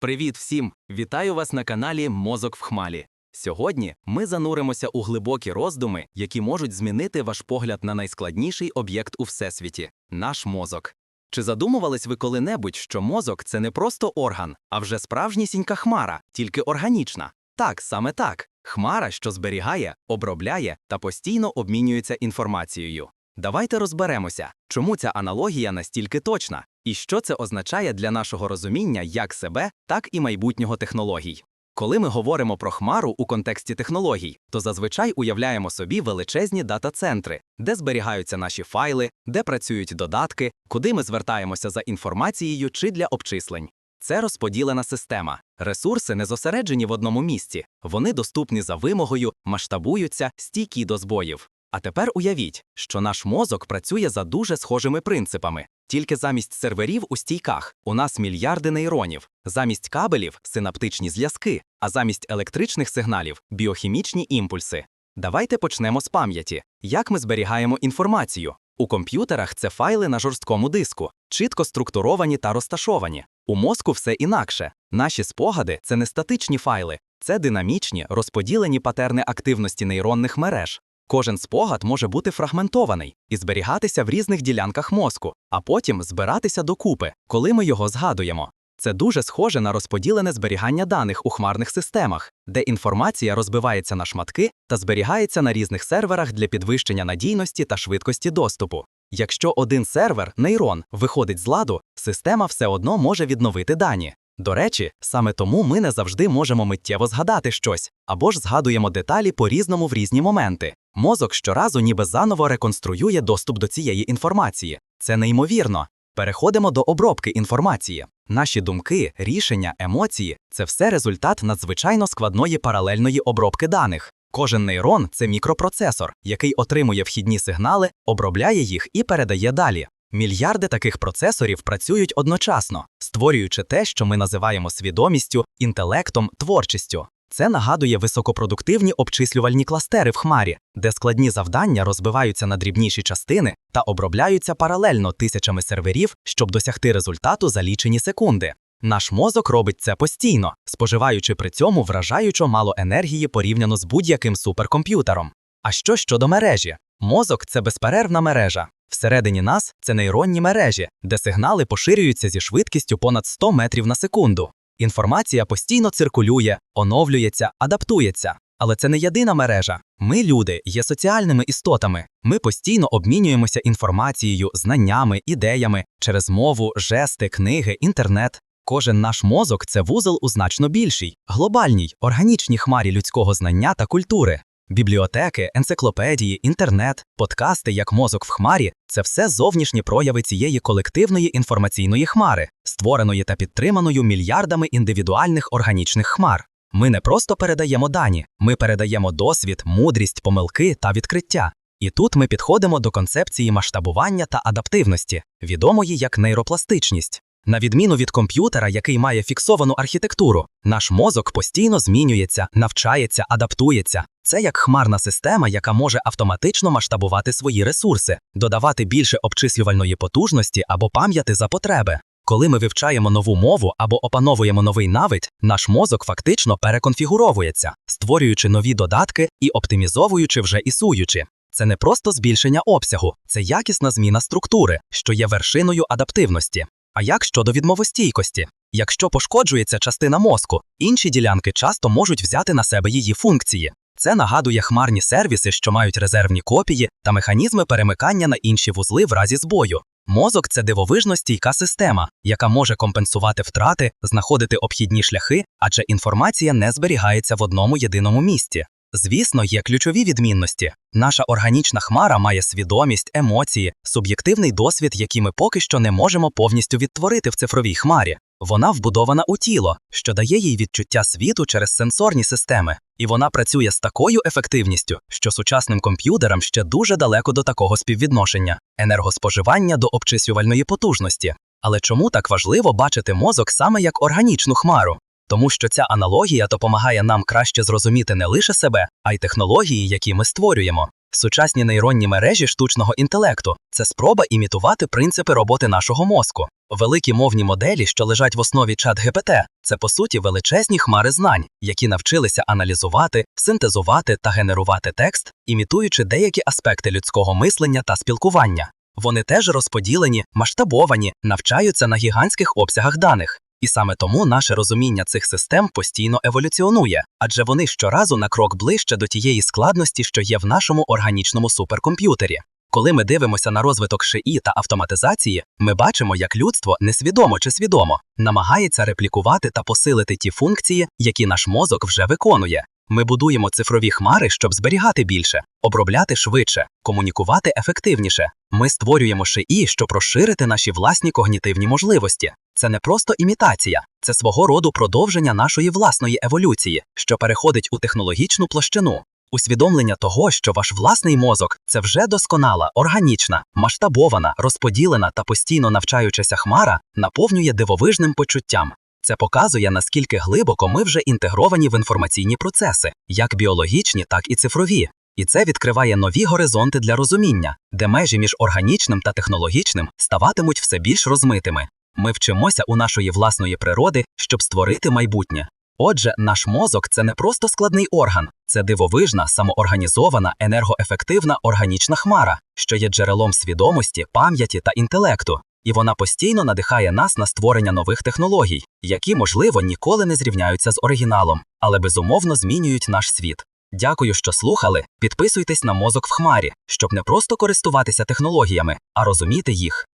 Привіт всім! Вітаю вас на каналі Мозок в Хмалі. Сьогодні ми зануримося у глибокі роздуми, які можуть змінити ваш погляд на найскладніший об'єкт у всесвіті наш мозок. Чи задумувались ви коли-небудь, що мозок це не просто орган, а вже справжнісінька хмара, тільки органічна? Так, саме так. Хмара, що зберігає, обробляє та постійно обмінюється інформацією. Давайте розберемося, чому ця аналогія настільки точна, і що це означає для нашого розуміння як себе, так і майбутнього технологій. Коли ми говоримо про хмару у контексті технологій, то зазвичай уявляємо собі величезні дата-центри, де зберігаються наші файли, де працюють додатки, куди ми звертаємося за інформацією чи для обчислень. Це розподілена система. Ресурси не зосереджені в одному місці, вони доступні за вимогою, масштабуються, стійкі до збоїв. А тепер уявіть, що наш мозок працює за дуже схожими принципами. Тільки замість серверів у стійках у нас мільярди нейронів, замість кабелів синаптичні зв'язки, а замість електричних сигналів біохімічні імпульси. Давайте почнемо з пам'яті. Як ми зберігаємо інформацію? У комп'ютерах це файли на жорсткому диску, чітко структуровані та розташовані. У мозку все інакше. Наші спогади це не статичні файли, це динамічні, розподілені патерни активності нейронних мереж. Кожен спогад може бути фрагментований і зберігатися в різних ділянках мозку, а потім збиратися докупи, коли ми його згадуємо. Це дуже схоже на розподілене зберігання даних у хмарних системах, де інформація розбивається на шматки та зберігається на різних серверах для підвищення надійності та швидкості доступу. Якщо один сервер, нейрон, виходить з ладу, система все одно може відновити дані. До речі, саме тому ми не завжди можемо миттєво згадати щось або ж згадуємо деталі по-різному в різні моменти. Мозок щоразу ніби заново реконструює доступ до цієї інформації. Це неймовірно. Переходимо до обробки інформації. Наші думки, рішення, емоції це все результат надзвичайно складної паралельної обробки даних. Кожен нейрон це мікропроцесор, який отримує вхідні сигнали, обробляє їх і передає далі. Мільярди таких процесорів працюють одночасно, створюючи те, що ми називаємо свідомістю, інтелектом, творчістю. Це нагадує високопродуктивні обчислювальні кластери в хмарі, де складні завдання розбиваються на дрібніші частини та обробляються паралельно тисячами серверів, щоб досягти результату за лічені секунди. Наш мозок робить це постійно, споживаючи при цьому вражаючо мало енергії порівняно з будь-яким суперкомп'ютером. А що щодо мережі? Мозок це безперервна мережа. Всередині нас це нейронні мережі, де сигнали поширюються зі швидкістю понад 100 метрів на секунду. Інформація постійно циркулює, оновлюється, адаптується. Але це не єдина мережа. Ми, люди, є соціальними істотами. Ми постійно обмінюємося інформацією, знаннями, ідеями через мову, жести, книги, інтернет. Кожен наш мозок це вузол у значно більшій, глобальній, органічній хмарі людського знання та культури. Бібліотеки, енциклопедії, інтернет, подкасти як мозок в хмарі це все зовнішні прояви цієї колективної інформаційної хмари, створеної та підтриманою мільярдами індивідуальних органічних хмар. Ми не просто передаємо дані, ми передаємо досвід, мудрість, помилки та відкриття. І тут ми підходимо до концепції масштабування та адаптивності, відомої як нейропластичність. На відміну від комп'ютера, який має фіксовану архітектуру, наш мозок постійно змінюється, навчається, адаптується. Це як хмарна система, яка може автоматично масштабувати свої ресурси, додавати більше обчислювальної потужності або пам'яті за потреби. Коли ми вивчаємо нову мову або опановуємо новий навик, наш мозок фактично переконфігуровується, створюючи нові додатки і оптимізовуючи вже існуючі. Це не просто збільшення обсягу, це якісна зміна структури, що є вершиною адаптивності. А як щодо відмовостійкості? Якщо пошкоджується частина мозку, інші ділянки часто можуть взяти на себе її функції. Це нагадує хмарні сервіси, що мають резервні копії та механізми перемикання на інші вузли в разі збою. Мозок це дивовижно стійка система, яка може компенсувати втрати, знаходити обхідні шляхи, адже інформація не зберігається в одному єдиному місці. Звісно, є ключові відмінності. Наша органічна хмара має свідомість, емоції, суб'єктивний досвід, який ми поки що не можемо повністю відтворити в цифровій хмарі. Вона вбудована у тіло, що дає їй відчуття світу через сенсорні системи, і вона працює з такою ефективністю, що сучасним комп'ютерам ще дуже далеко до такого співвідношення, енергоспоживання до обчислювальної потужності. Але чому так важливо бачити мозок саме як органічну хмару? Тому що ця аналогія допомагає нам краще зрозуміти не лише себе, а й технології, які ми створюємо. Сучасні нейронні мережі штучного інтелекту це спроба імітувати принципи роботи нашого мозку. Великі мовні моделі, що лежать в основі чат ГПТ, це по суті величезні хмари знань, які навчилися аналізувати, синтезувати та генерувати текст, імітуючи деякі аспекти людського мислення та спілкування. Вони теж розподілені, масштабовані, навчаються на гігантських обсягах даних. І саме тому наше розуміння цих систем постійно еволюціонує, адже вони щоразу на крок ближче до тієї складності, що є в нашому органічному суперкомп'ютері. Коли ми дивимося на розвиток ШИІ та автоматизації, ми бачимо, як людство несвідомо чи свідомо намагається реплікувати та посилити ті функції, які наш мозок вже виконує. Ми будуємо цифрові хмари, щоб зберігати більше, обробляти швидше, комунікувати ефективніше. Ми створюємо ШИІ, щоб розширити наші власні когнітивні можливості. Це не просто імітація, це свого роду продовження нашої власної еволюції, що переходить у технологічну площину. Усвідомлення того, що ваш власний мозок це вже досконала, органічна, масштабована, розподілена та постійно навчаючася хмара, наповнює дивовижним почуттям. Це показує, наскільки глибоко ми вже інтегровані в інформаційні процеси, як біологічні, так і цифрові. І це відкриває нові горизонти для розуміння, де межі між органічним та технологічним ставатимуть все більш розмитими. Ми вчимося у нашої власної природи, щоб створити майбутнє. Отже, наш мозок це не просто складний орган, це дивовижна, самоорганізована, енергоефективна органічна хмара, що є джерелом свідомості, пам'яті та інтелекту. І вона постійно надихає нас на створення нових технологій, які, можливо, ніколи не зрівняються з оригіналом, але безумовно змінюють наш світ. Дякую, що слухали. Підписуйтесь на мозок в хмарі, щоб не просто користуватися технологіями, а розуміти їх.